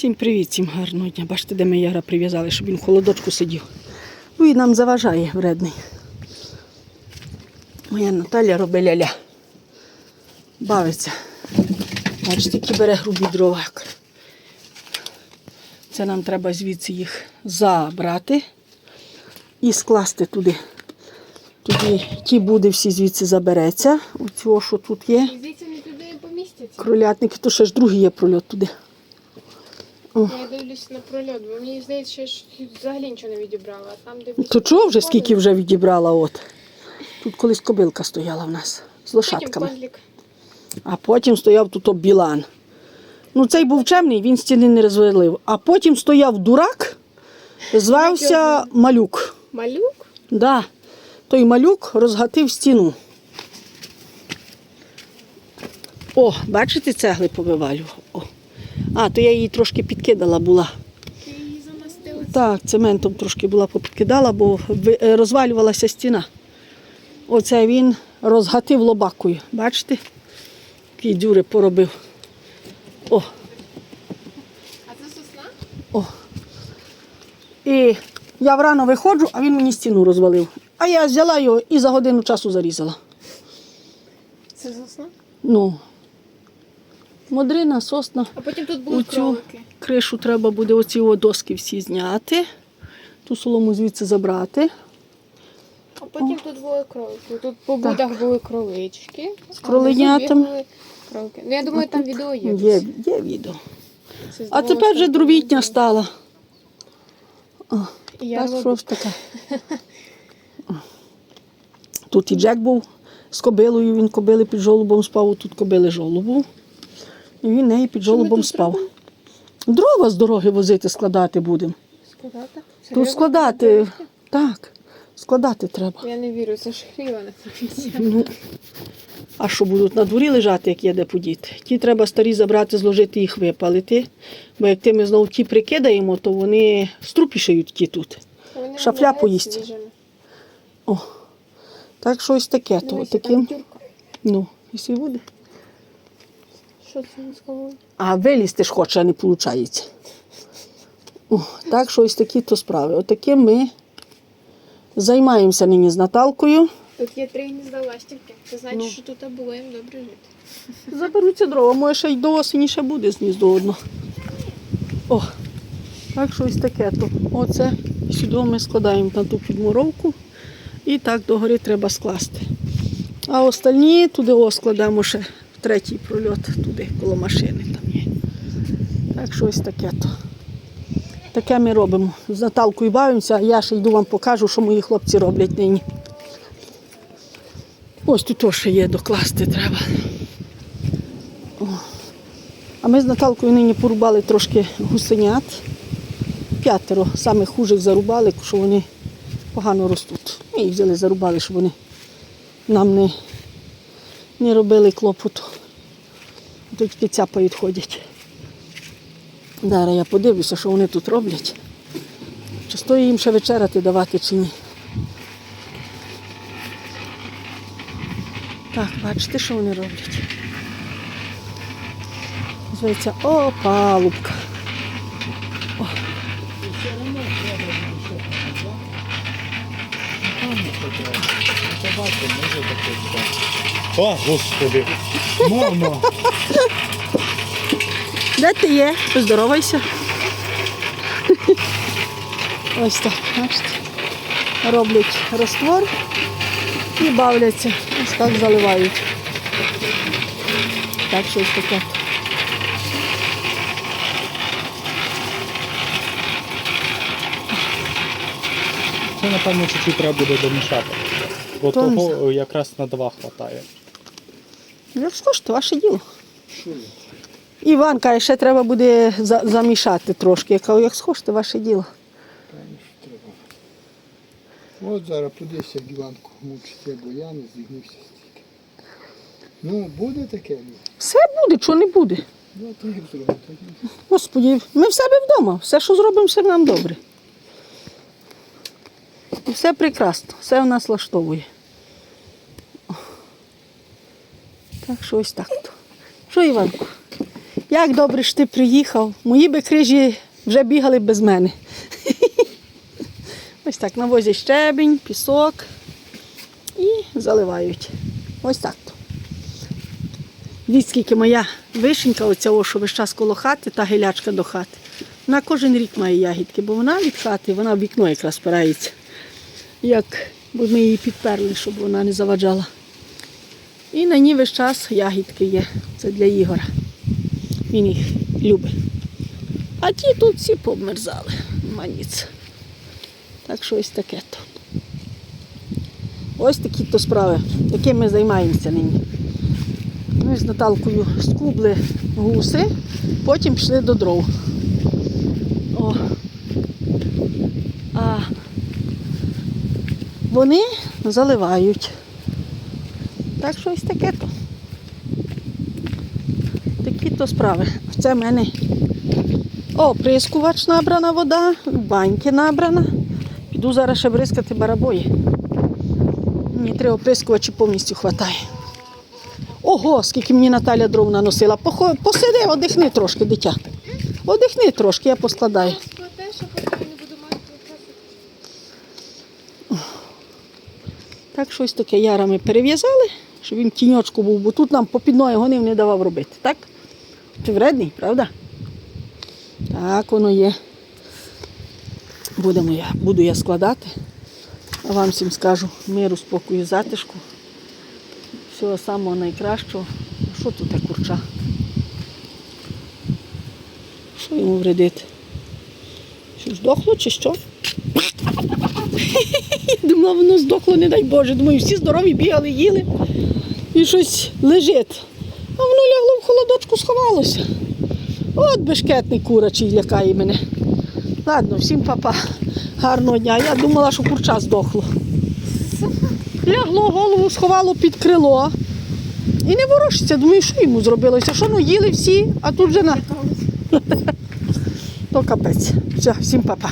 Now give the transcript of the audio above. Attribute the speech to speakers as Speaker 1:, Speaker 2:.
Speaker 1: Всім привіт, всім гарного дня. Бачите, де ми Яра прив'язали, щоб він в холодочку сидів. Ну і нам заважає вредний. Моя Наталя робить ля-ля. Бавиться. Бачите, які бере грубі дрова. Це нам треба звідси їх забрати і скласти туди. Тоді ті буде всі звідси забереться. Оцього, що тут є. Кролятники, то ще ж другий є прольот туди.
Speaker 2: Я дивлюсь на прольот, бо мені здається, що взагалі нічого не відібрала, а там, де
Speaker 1: То чого вже скільки вже відібрала от? Тут колись кобилка стояла в нас з лошадками.
Speaker 2: Козлик.
Speaker 1: А потім стояв тут о білан. Ну, цей був чемний, він стіни не розвалив. А потім стояв дурак, звався малюк.
Speaker 2: Малюк?
Speaker 1: Да. Той малюк розгатив стіну. О, бачите, цегли повивалював. А, то я її трошки підкидала була.
Speaker 2: Ти її замастила.
Speaker 1: Так, цементом трошки була попідкидала, бо е, розвалювалася стіна. Оце він розгатив лобакою. Бачите? Які дюри поробив. О,
Speaker 2: А це сосна?
Speaker 1: о. І я врано виходжу, а він мені стіну розвалив. А я взяла його і за годину часу зарізала.
Speaker 2: Це сосна?
Speaker 1: Ну, модрина, сосна.
Speaker 2: А потім тут будуть
Speaker 1: цю
Speaker 2: кролики.
Speaker 1: кришу треба буде оці доски всі зняти. Ту солому звідси забрати.
Speaker 2: А потім тут були кролики. Тут по будах були кролички. З
Speaker 1: кроленятами.
Speaker 2: Кролики. Ну, я думаю, там відео є.
Speaker 1: Є, є відео.
Speaker 2: Це
Speaker 1: А тепер вже
Speaker 2: там
Speaker 1: дровітня
Speaker 2: відео.
Speaker 1: стала.
Speaker 2: Я
Speaker 1: Так що ж таке. Тут і Джек був з кобилою, він кобили під жолобом спав, тут кобили жолобу. І він неї під жолобом спав. Дрова з дороги возити, складати будемо.
Speaker 2: Складати?
Speaker 1: Тут складати, так, складати треба.
Speaker 2: Я не вірю, це ж хліба не.
Speaker 1: Ну, а що будуть на дворі лежати, як є де подіти? Ті треба старі забрати, зложити їх випалити. Бо як ти ми знову ті прикидаємо, то вони струпішають ті тут.
Speaker 2: Вони
Speaker 1: Шафля поїсть. О, так щось таке. То, таким, ну, якщо буде.
Speaker 2: Що це не сказали?
Speaker 1: А вилізти ж хоче, а не виходить. О, так, щось такі то справи. Отаким ми займаємося нині з Наталкою.
Speaker 2: Тут є три гнізда ластівки. Це значить,
Speaker 1: Ну.
Speaker 2: що тут було їм добре жити.
Speaker 1: Заберуться дрова, може ще й до осені ще буде з гніздо одно. О, так щось таке то. Оце сюди ми складаємо на ту підмуровку. І так догори треба скласти. А остальні туди о, складемо ще третій прольот, туди коло машини там є. Так щось таке то. Таке ми робимо. З Наталкою бавимося, а я ще йду вам покажу, що мої хлопці роблять нині. Ось тут ще є докласти треба. О. А ми з Наталкою нині порубали трошки гусенят. П'ятеро самих хужих зарубали, що вони погано ростуть. Ми їх взяли, зарубали, щоб вони нам не, не робили клопоту. Тут підцяпають ходять. Зараз я подивлюся, що вони тут роблять. Чи стоїть їм ще вечеряти давати чи ні. Так, бачите, що вони роблять? Зветься опалубка.
Speaker 3: О, господи. Мамо.
Speaker 1: Де ти є? Поздоровайся. Ось так, бачите. Роблять розтвор і бавляться. Ось так заливають. Так, щось таке.
Speaker 3: Це, напевно, чуть-чуть треба буде домішати. Бо
Speaker 1: То
Speaker 3: того якраз на два хватає.
Speaker 1: Ну що ж, то ваше діло. Іван каже, ще треба буде за- замішати трошки. Я кажу, як схочете, ваше діло.
Speaker 4: От зараз подивися Іванку мучиться, бо я не зігнувся стільки. Ну, буде таке?
Speaker 1: Все буде, чого не буде.
Speaker 4: Ну, то як зробити?
Speaker 1: Господі, ми в себе вдома. Все, що зробимо, все нам добре. І все прекрасно, все в нас влаштовує. Так що ось так. то. Що, Іванку? Як добре що ти приїхав. Мої би крижі вже бігали без мене. Ось так навозять щебінь, пісок і заливають. Ось так. то. Дивіться, скільки моя вишенька, оця о, що весь час коло хати, та гілячка до хати. Вона кожен рік має ягідки, бо вона від хати, вона в вікно якраз спирається. Як, бо ми її підперли, щоб вона не заваджала. І на ній весь час ягідки є. Це для Ігора. Він їх любить. А ті тут всі померзали. Нема ніц. Так що ось таке то. Ось такі то справи. Таким ми займаємося нині. Ми з Наталкою скубли гуси, потім пішли до дров. О. А вони заливають. Так що ось таке то. Такі то справи. Це в мене о, прискувач набрана вода, баньки набрана. Піду зараз ще бризкати барабої. Мені треба прискувачі повністю вистачає. Ого, скільки мені Наталя дров наносила. Посиди, одихни трошки, дитя. Одихни трошки, я поскладаю. Так щось таке ярами перев'язали, щоб він тіньочку був, бо тут нам попідної гонив не давав робити. Так? Ти вредний, правда? Так воно є. Будемо я, буду я складати. А вам всім скажу миру, спокою, затишку. Всього самого найкращого. Що тут таке курча? Що йому вредити? Що здохло чи що? Думала, воно здохло, не дай Боже. Думаю, всі здорові бігали, їли і щось лежить. А воно лягло в холодочку, сховалося. От бешкетний курачий лякає мене. Ладно, всім папа. Гарного дня. Я думала, що курча здохло. Лягло, голову сховало під крило. І не ворушиться. Думаю, що йому зробилося? Що ну їли всі, а тут же на. То капець. Все, всім папа.